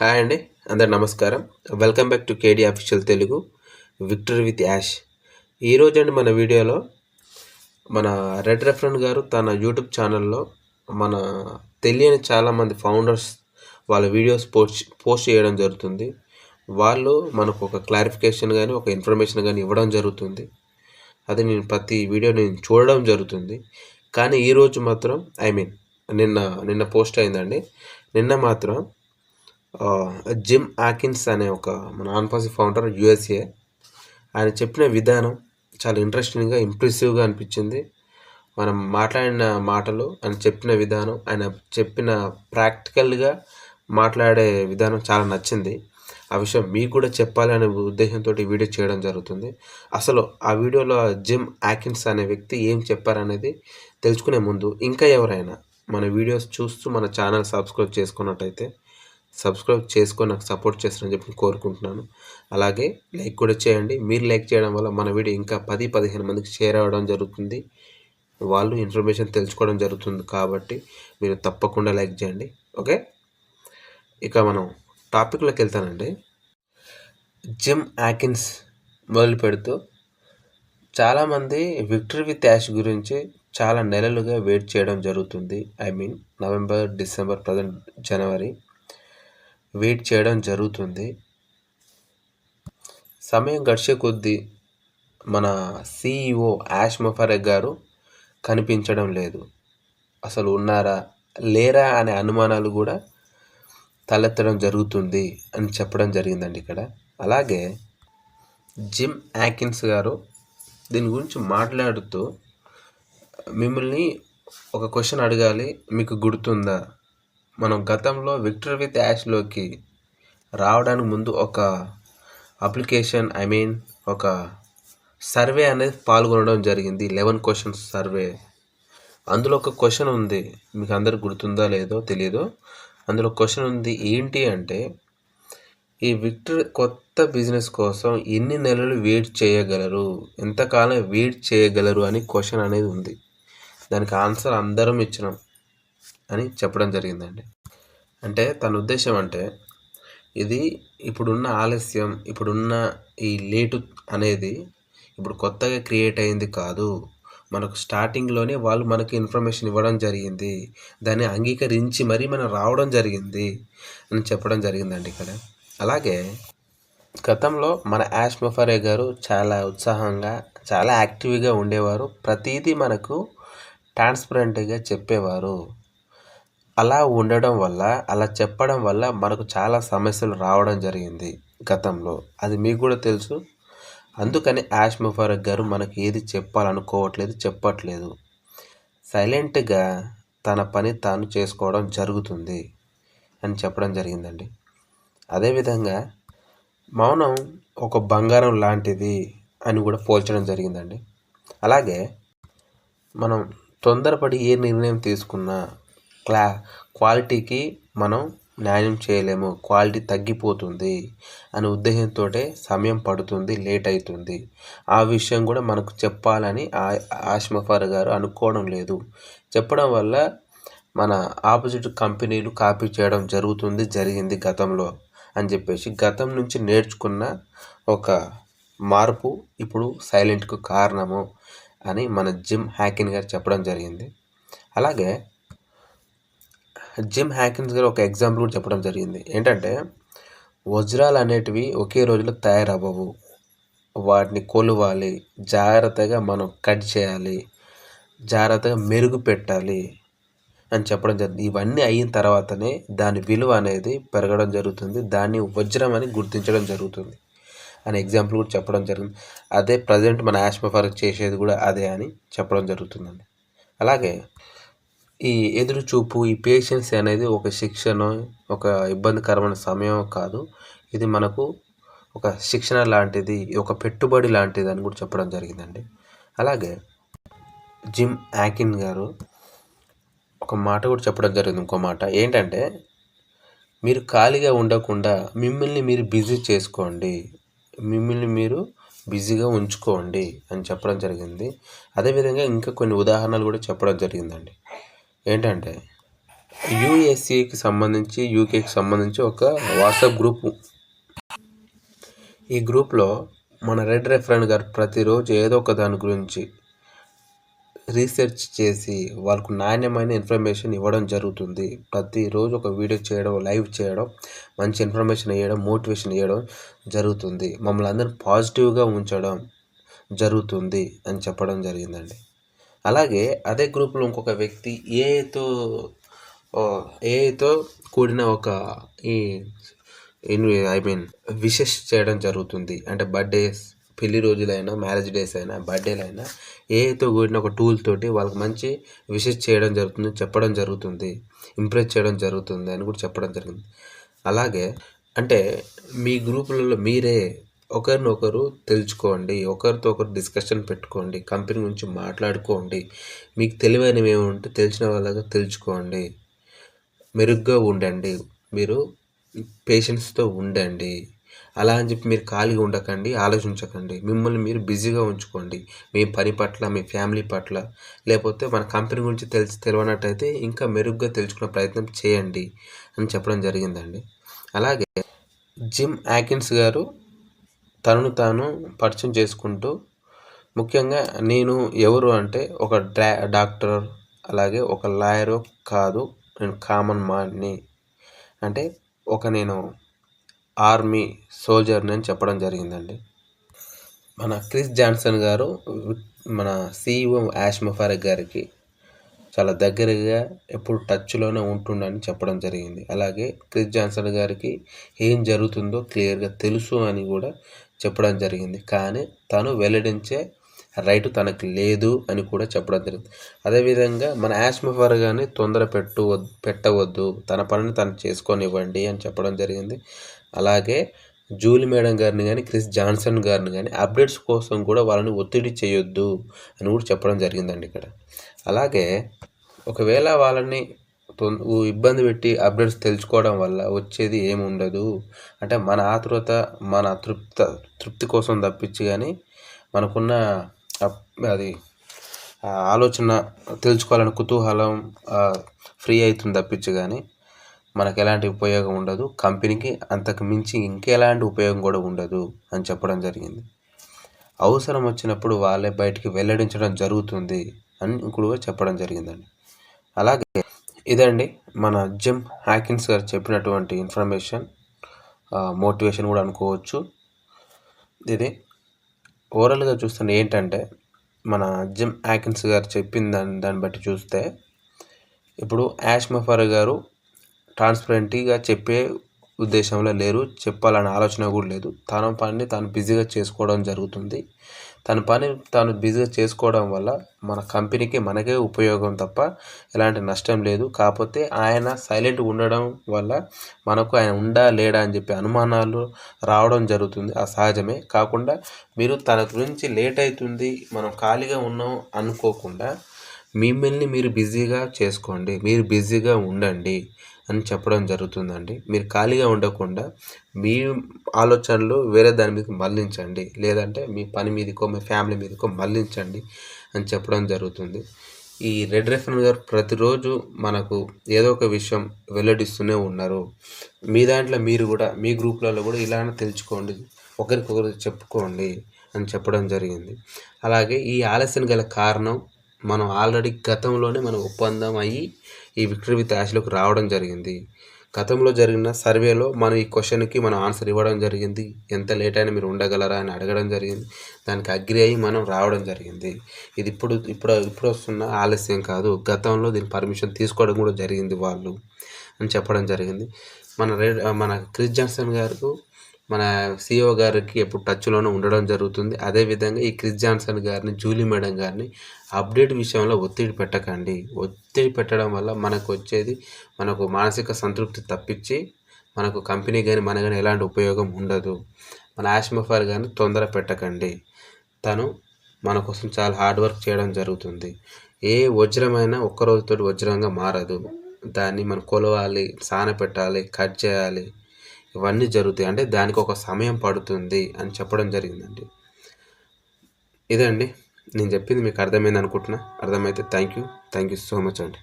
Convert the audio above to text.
Hi అండి అందరు నమస్కారం. Welcome back to KD official Telugu Victor with Yash. ఈరోజు అండి మన వీడియోలో మన రెడ్ రెఫరెంట్ గారు తన యూట్యూబ్ ఛానల్లో మన తెలియని చాలామంది ఫౌండర్స్ వాళ్ళ వీడియోస్ పోస్ట్ పోస్ట్ చేయడం జరుగుతుంది. వాళ్ళు మనకు ఒక క్లారిఫికేషన్ కానీ ఒక ఇన్ఫర్మేషన్ కానీ ఇవ్వడం జరుగుతుంది. అది నేను ప్రతి వీడియో నేను చూడడం జరుగుతుంది. కానీ ఈరోజు మాత్రం ఐ మీన్ నిన్న నిన్న పోస్ట్ అయిందండి. నిన్న మాత్రం జిమ్ ఆకిన్స్ అనే ఒక మన ఆన్పాసి ఫౌండర్ యుఎస్ఏ. ఆయన చెప్పిన విధానం చాలా ఇంట్రెస్టింగ్గా ఇంప్రెసివ్గా అనిపించింది. మనం మాట్లాడిన మాటలు ఆయన చెప్పిన విధానం ఆయన చెప్పిన ప్రాక్టికల్గా మాట్లాడే విధానం చాలా నచ్చింది. ఆ విషయం మీకు కూడా చెప్పాలి అనే ఉద్దేశంతో ఈ వీడియో చేయడం జరుగుతుంది. అసలు ఆ వీడియోలో జిమ్ యాకిన్స్ అనే వ్యక్తి ఏం చెప్పారనేది తెలుసుకునే ముందు ఇంకా ఎవరైనా మన వీడియోస్ చూస్తూ మన ఛానల్ సబ్స్క్రైబ్ చేసుకున్నట్టయితే సబ్స్క్రైబ్ చేసుకొని నాకు సపోర్ట్ చేస్తారని చెప్పి కోరుకుంటున్నాను. అలాగే లైక్ కూడా చేయండి. మీరు లైక్ చేయడం వల్ల మన వీడియో ఇంకా పది పదిహేను మందికి షేర్ అవ్వడం జరుగుతుంది. వాళ్ళు ఇన్ఫర్మేషన్ తెలుసుకోవడం జరుగుతుంది కాబట్టి మీరు తప్పకుండా లైక్ చేయండి. ఓకే? ఇక మనం టాపిక్లోకి వెళ్తానండి. జిమ్ యాకిన్స్ మొదలు పెడుతూ చాలామంది విక్టరీ విత్ యాష్ గురించి చాలా నెలలుగా వెయిట్ చేయడం జరుగుతుంది. I mean November December present January. Wait చేయడం జరుగుతుంది. సమయం గడిచే కొద్దీ మన సిఇఓ యాష్ మొఫారెక్ గారు కనిపించడం లేదు. అసలు ఉన్నారా లేరా అనే అనుమానాలు కూడా తలెత్తడం జరుగుతుంది అని చెప్పడం జరిగిందండి ఇక్కడ. అలాగే జిమ్ యాకిన్స్ గారు దీని గురించి మాట్లాడుతూ మిమ్మల్ని ఒక క్వశ్చన్ అడగాలి మీకు గుర్తుందా? మనం గతంలో విక్టర్ విత్ యాష్లోకి రావడానికి ముందు ఒక అప్లికేషన్ ఐ మీన్ ఒక సర్వే అనేది పాల్గొనడం జరిగింది. Eleven questions survey. అందులో ఒక క్వశ్చన్ ఉంది. మీకు అందరికి గుర్తుందా లేదో తెలియదు అందులో క్వశ్చన్ ఉంది ఏంటి అంటే ఈ విక్టర్ కొత్త బిజినెస్ కోసం ఎన్ని నెలలు వెయిట్ చేయగలరు? ఎంతకాలం వెయిట్ చేయగలరు? అని క్వశ్చన్ అనేది ఉంది. దానికి ఆన్సర్ అందరం ఇచ్చినాం. అని చెప్పడం జరిగిందండి. అంటే తన ఉద్దేశం అంటే ఇది ఇప్పుడున్న ఆలస్యం ఇప్పుడున్న ఈ లేటు అనేది ఇప్పుడు కొత్తగా క్రియేట్ అయింది కాదు. మనకు స్టార్టింగ్లోనే వాళ్ళు మనకు ఇన్ఫర్మేషన్ ఇవ్వడం జరిగింది. దాన్ని అంగీకరించి మరీ మనం రావడం జరిగింది అని చెప్పడం జరిగిందండి ఇక్కడ. అలాగే గతంలో మన యాష్ మొఫరే గారు చాలా ఉత్సాహంగా చాలా యాక్టివ్గా ఉండేవారు. ప్రతిదీ మనకు ట్రాన్స్పరెంట్గా చెప్పేవారు. అలా ఉండడం వల్ల అలా చెప్పడం వల్ల మనకు చాలా సమస్యలు రావడం జరిగింది గతంలో. అది మీకు కూడా తెలుసు. అందుకని యాష్ ముఫారక్ గారు మనకు ఏది చెప్పాలనుకోవట్లేదు చెప్పట్లేదు. సైలెంట్గా తన పని తాను చేసుకోవడం జరుగుతుంది అని చెప్పడం జరిగిందండి. అదేవిధంగా మౌనం ఒక బంగారం లాంటిది అని కూడా పోల్చడం జరిగిందండి. అలాగే మనం తొందరపడి ఏ నిర్ణయం తీసుకున్నా క్లా క్వాలిటీకి మనం న్యాయం చేయలేము. క్వాలిటీ తగ్గిపోతుంది అనే ఉద్దేశంతో సమయం పడుతుంది లేట్ అవుతుంది ఆ విషయం కూడా మనకు చెప్పాలని ఆ- ఆష్మఫర్ గారు అనుకోవడం లేదు. చెప్పడం వల్ల మన ఆపోజిట్ కంపెనీలు కాపీ చేయడం జరుగుతుంది జరిగింది గతంలో అని చెప్పేసి. గతం నుంచి నేర్చుకున్న ఒక మార్పు ఇప్పుడు సైలెంట్కు కారణము అని మన జిమ్ హ్యాకిన్ గారు చెప్పడం జరిగింది. అలాగే జిమ్ హ్యాకిన్స్ గారు ఒక ఎగ్జాంపుల్ కూడా చెప్పడం జరిగింది. ఏంటంటే వజ్రాలు అనేటివి ఒకే రోజులో తయారవ్వవు. వాటిని కొలవాలి జాగ్రత్తగా మనం కట్ చేయాలి జాగ్రత్తగా మెరుగు పెట్టాలి అని చెప్పడం జరిగింది. ఇవన్నీ అయిన తర్వాతనే దాని విలువ అనేది పెరగడం జరుగుతుంది. దాన్ని వజ్రం అని గుర్తించడం జరుగుతుంది. అని ఎగ్జాంపుల్ కూడా చెప్పడం జరిగింది. అదే ప్రజెంట్ మన యాష్మఫర్ చేసేది కూడా అదే అని చెప్పడం జరుగుతుందండి. అలాగే ఈ ఎదురుచూపు ఈ పేషెన్స్ అనేది ఒక శిక్షణ ఒక ఇబ్బందికరమైన సమయం కాదు. ఇది మనకు ఒక శిక్షణ లాంటిది ఒక పెట్టుబడి లాంటిది అని కూడా చెప్పడం జరిగిందండి. అలాగే జిమ్ యాకిన్ గారు ఒక మాట కూడా చెప్పడం జరిగింది ఇంకో మాట. ఏంటంటే మీరు ఖాళీగా ఉండకుండా మిమ్మల్ని మీరు బిజీ చేసుకోండి. మిమ్మల్ని మీరు బిజీగా ఉంచుకోండి అని చెప్పడం జరిగింది. అదేవిధంగా ఇంకా కొన్ని ఉదాహరణలు కూడా చెప్పడం జరిగిందండి. ఏంటంటే యుఎస్ఏకి సంబంధించి యూకేకి సంబంధించి ఒక వాట్సాప్ గ్రూప్. ఈ గ్రూప్లో మన రెడ్ రెఫరెంట్ గారు ప్రతిరోజు ఏదో ఒక దాని గురించి రీసెర్చ్ చేసి వాళ్ళకు నాణ్యమైన ఇన్ఫర్మేషన్ ఇవ్వడం జరుగుతుంది. ప్రతిరోజు ఒక వీడియో చేయడం లైవ్ చేయడం మంచి ఇన్ఫర్మేషన్ ఇవ్వడం మోటివేషన్ ఇవ్వడం జరుగుతుంది. మమ్మల్ని అందరిని పాజిటివ్గా ఉంచడం జరుగుతుంది అని చెప్పడం జరిగిందండి. అలాగే అదే గ్రూప్లో ఇంకొక వ్యక్తి ఏతో ఏఐతో కూడిన ఒక ఈ ఐ మీన్ విషెస్ చేయడం జరుగుతుంది. అంటే బర్త్డేస్ పెళ్ళి రోజులైనా మ్యారేజ్ డేస్ అయినా బర్త్డేలు అయినా కూడిన ఒక టూల్ తోటి వాళ్ళకి మంచి విషెస్ చేయడం జరుగుతుంది చెప్పడం జరుగుతుంది ఇంప్రెస్ చేయడం జరుగుతుంది అని కూడా చెప్పడం జరిగింది. అలాగే అంటే మీ గ్రూపులలో మీరే ఒకరినొకరు తెలుసుకోండి ఒకరితో ఒకరు డిస్కషన్ పెట్టుకోండి కంపెనీ గురించి మాట్లాడుకోండి మీకు తెలివైనవి ఏమి ఉంటే తెలిసిన వాళ్ళగా తెలుసుకోండి. మెరుగ్గా ఉండండి మీరు పేషెన్స్తో ఉండండి. అలా అని చెప్పి మీరు ఖాళీగా ఉండకండి ఆలోచించకండి. మిమ్మల్ని మీరు బిజీగా ఉంచుకోండి మీ పని పట్ల మీ ఫ్యామిలీ పట్ల. లేకపోతే మన కంపెనీ గురించి తెలిసి తెలియనట్టయితే ఇంకా మెరుగ్గా తెలుసుకునే ప్రయత్నం చేయండి అని చెప్పడం జరిగిందండి. అలాగే జిమ్ యాకిన్స్ గారు తనను తాను పరిచయం చేసుకుంటూ ముఖ్యంగా నేను ఎవరు అంటే ఒక డా డాక్టర్ అలాగే ఒక లాయరు కాదు నేను కామన్ మాన్ని. అంటే ఒక నేను ఆర్మీ సోల్జర్ని అని చెప్పడం జరిగిందండి. మన క్రిస్ జాన్సన్ గారు మన సిఇఓ యాష్ మఫారెక్ గారికి చాలా దగ్గరగా ఎప్పుడు టచ్లోనే ఉంటుండని చెప్పడం జరిగింది. అలాగే క్రిస్ జాన్సన్ గారికి ఏం జరుగుతుందో క్లియర్గా తెలుసు అని కూడా చెప్పడం జరిగింది. కానీ తను వెల్లడించే రైట్ తనకు లేదు అని కూడా చెప్పడం జరిగింది. అదేవిధంగా మన యాష్మఫర్ కానీ తొందర పెట్టు పెట్టవద్దు తన పనిని తను చేసుకొనివ్వండి అని చెప్పడం జరిగింది. అలాగే జూలీ మేడం గారిని కానీ క్రిస్ జాన్సన్ గారిని కానీ అప్డేట్స్ కోసం కూడా వాళ్ళని ఒత్తిడి చేయొద్దు అని కూడా చెప్పడం జరిగిందండి ఇక్కడ. అలాగే ఒకవేళ వాళ్ళని ఇబ్బంది పెట్టి అప్డేట్స్ తెలుసుకోవడం వల్ల వచ్చేది ఏమి ఉండదు అంటే మన ఆతృత మన తృప్త తృప్తి కోసం తప్పించి కానీ మనకున్న అది ఆలోచన తెలుసుకోవాలని కుతూహలం ఫ్రీ అవుతుంది తప్పించి కానీ మనకు ఎలాంటి ఉపయోగం ఉండదు. కంపెనీకి అంతకు మించి ఇంకెలాంటి ఉపయోగం కూడా ఉండదు అని చెప్పడం జరిగింది. అవసరం వచ్చినప్పుడు వాళ్ళే బయటికి వెల్లడించడం జరుగుతుంది అని కూడా చెప్పడం జరిగిందండి. అలాగే ఇదండి మన జిమ్ హ్యాకిన్స్ గారు చెప్పినటువంటి ఇన్ఫర్మేషన్ మోటివేషన్ కూడా అనుకోవచ్చు. ఇది ఓవరాల్గా చూస్తున్న ఏంటంటే మన జిమ్ హ్యాకిన్స్ గారు చెప్పిన దాన్ని దాన్ని బట్టి చూస్తే ఇప్పుడు యాష్ మఫర్ గారు ట్రాన్స్పరెంట్గా చెప్పే ఉద్దేశంలో లేరు. చెప్పాలనే ఆలోచన కూడా లేదు. తన పనిని తాను బిజీగా చేసుకోవడం జరుగుతుంది. తన పని తాను బిజీగా చేసుకోవడం వల్ల మన కంపెనీకి మనకే ఉపయోగం తప్ప ఎలాంటి నష్టం లేదు. కాకపోతే ఆయన సైలెంట్ ఉండడం వల్ల మనకు ఆయన ఉండా లేడా అని చెప్పి అనుమానాలు రావడం జరుగుతుంది. ఆ సహజమే. కాకుండా మీరు తన గురించి లేట్ అవుతుంది మనం ఖాళీగా ఉన్నాం అనుకోకుండా మిమ్మల్ని మీరు బిజీగా చేసుకోండి. మీరు బిజీగా ఉండండి. అని చెప్పడం జరుగుతుందండి. మీరు ఖాళీగా ఉండకుండా మీ ఆలోచనలు వేరే దాని మీదకి మళ్ళించండి. లేదంటే మీ పని మీదకో మీ ఫ్యామిలీ మీదకో మళ్ళించండి అని చెప్పడం జరుగుతుంది. ఈ రెడ్ రెఫరెంట్ గారు ప్రతిరోజు మనకు ఏదో ఒక విషయం వెల్లడిస్తూనే ఉన్నారు. మీ దాంట్లో మీరు కూడా మీ గ్రూప్లలో కూడా ఇలానే తెలుసుకోండి. ఒకరికొకరు చెప్పుకోండి అని చెప్పడం జరిగింది. అలాగే ఈ ఆలస్యం గల కారణం మనం ఆల్రెడీ గతంలోనే మనం ఒప్పందం అయ్యి ఈ విక్టరీ విత్ యాష్లోకి రావడం జరిగింది. గతంలో జరిగిన సర్వేలో మనం ఈ క్వశ్చన్కి మనం ఆన్సర్ ఇవ్వడం జరిగింది. ఎంత లేట్ అయినా మీరు ఉండగలరా అని అడగడం జరిగింది. దానికి అగ్రి అయ్యి మనం రావడం జరిగింది. ఇది ఇప్పుడు ఇప్పుడు ఇప్పుడు వస్తున్న ఆలస్యం కాదు. గతంలో దీని పర్మిషన్ తీసుకోవడం కూడా జరిగింది వాళ్ళు అని చెప్పడం జరిగింది. మన రే మన క్రిస్ జాన్సన్ గారు మన సిఓ గారికి ఎప్పుడు టచ్లోనే ఉండడం జరుగుతుంది. అదేవిధంగా ఈ క్రిస్ జాన్సన్ గారిని జూలీ మేడం గారిని అప్డేట్ విషయంలో ఒత్తిడి పెట్టకండి. ఒత్తిడి పెట్టడం వల్ల మనకు వచ్చేది మనకు మానసిక సంతృప్తి తప్పించి మనకు కంపెనీ కానీ మన కానీ ఎలాంటి ఉపయోగం ఉండదు. మన ఆష్మఫార్ కానీ తొందర పెట్టకండి. తను మన కోసం చాలా హార్డ్ వర్క్ చేయడం జరుగుతుంది. ఏ వజ్రమైనా ఒక్కరోజుతో వజ్రంగా మారదు. దాన్ని మనం కొలవాలి సాన పెట్టాలి కట్ చేయాలి. ఇవన్నీ జరుగుతాయి. అంటే దానికి ఒక సమయం పడుతుంది అని చెప్పడం జరిగిందండి. ఇదండి. నేను చెప్పింది మీకు అర్థమైంది అనుకుంటున్నా అర్థమైతే thank you thank you so much అండి.